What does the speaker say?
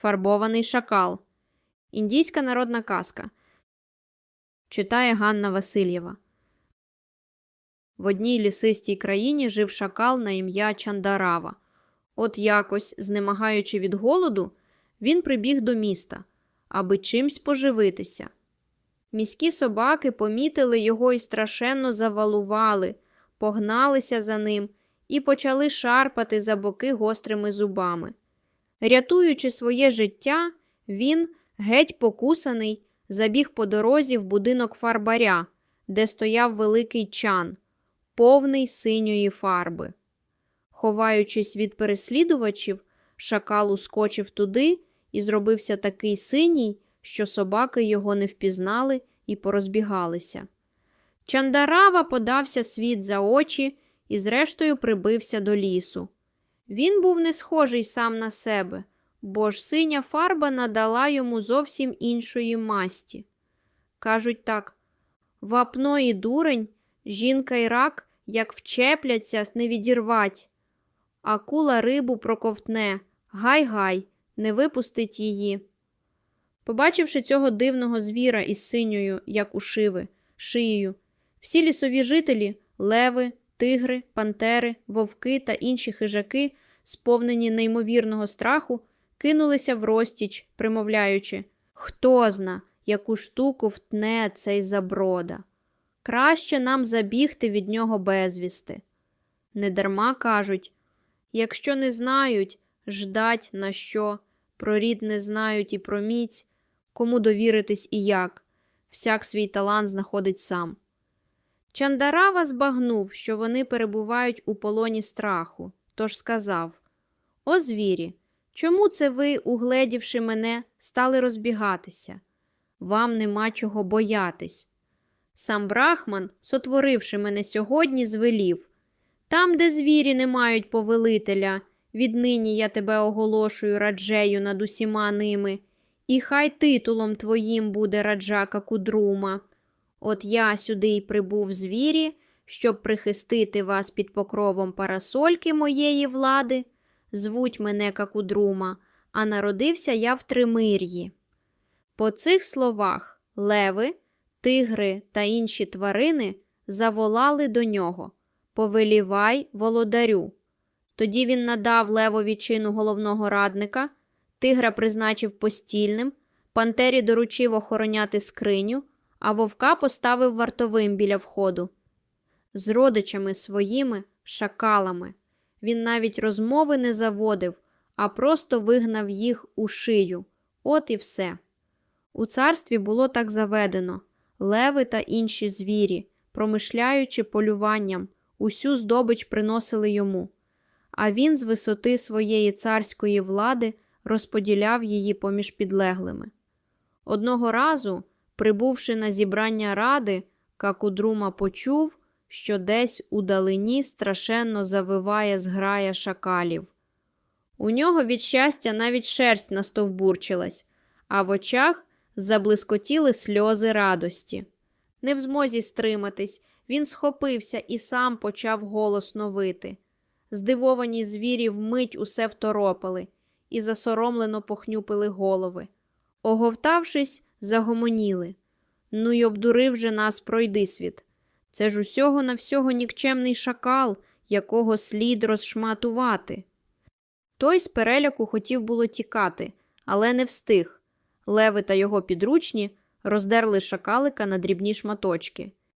Фарбований шакал. Індійська народна казка. Читає Ганна Васильєва. В одній лісистій країні жив шакал на ім'я Чандарава. От якось, знемагаючи від голоду, він прибіг до міста, аби чимсь поживитися. Міські собаки помітили його і страшенно завалували, погналися за ним і почали шарпати за боки гострими зубами. Рятуючи своє життя, він, геть покусаний, забіг по дорозі в будинок фарбаря, де стояв великий чан, повний синьої фарби. Ховаючись від переслідувачів, шакал ускочив туди і зробився такий синій, що собаки його не впізнали і порозбігалися. Чандарава подався світ за очі і, зрештою, прибився до лісу. Він був не схожий сам на себе, бо ж синя фарба надала йому зовсім іншої масті. Кажуть так вапно і дурень, жінка й рак, як вчепляться, не відірвать. Акула рибу проковтне, гай-гай, не випустить її. Побачивши цього дивного звіра із синьою, як у шиви, шиєю, всі лісові жителі леви, тигри, пантери, вовки та інші хижаки, сповнені неймовірного страху, кинулися в розтіч, примовляючи Хто зна, яку штуку втне цей заброда. Краще нам забігти від нього безвісти. Недарма кажуть якщо не знають, ждать на що, про рід не знають і про міць, кому довіритись і як, всяк свій талант знаходить сам. Чандарава збагнув, що вони перебувають у полоні страху, тож сказав О звірі, чому це ви, угледівши мене, стали розбігатися? Вам нема чого боятись. Сам Брахман, сотворивши мене сьогодні, звелів там, де звірі не мають повелителя, віднині я тебе оголошую раджею над усіма ними, і хай титулом твоїм буде раджака кудрума. От я сюди й прибув звірі, щоб прихистити вас під покровом парасольки моєї влади. Звуть мене Какудрума, а народився я в Тримир'ї. По цих словах леви, тигри та інші тварини заволали до нього Повелівай володарю. Тоді він надав левові чину головного радника, тигра призначив постільним, пантері доручив охороняти скриню, а вовка поставив вартовим біля входу. З родичами своїми шакалами. Він навіть розмови не заводив, а просто вигнав їх у шию. От і все. У царстві було так заведено леви та інші звірі, промишляючи полюванням, усю здобич приносили йому, а він з висоти своєї царської влади розподіляв її поміж підлеглими. Одного разу, прибувши на зібрання ради, Какудрума почув, що десь у далині страшенно завиває зграя шакалів. У нього від щастя навіть шерсть настовбурчилась, а в очах заблискотіли сльози радості. Не в змозі стриматись, він схопився і сам почав голосно вити. Здивовані звірі вмить усе второпали і засоромлено похнюпили голови. Оговтавшись, загомоніли. Ну й обдурив же нас пройдисвіт. Це ж усього на всього нікчемний шакал, якого слід розшматувати. Той з переляку хотів було тікати, але не встиг. Леви та його підручні роздерли шакалика на дрібні шматочки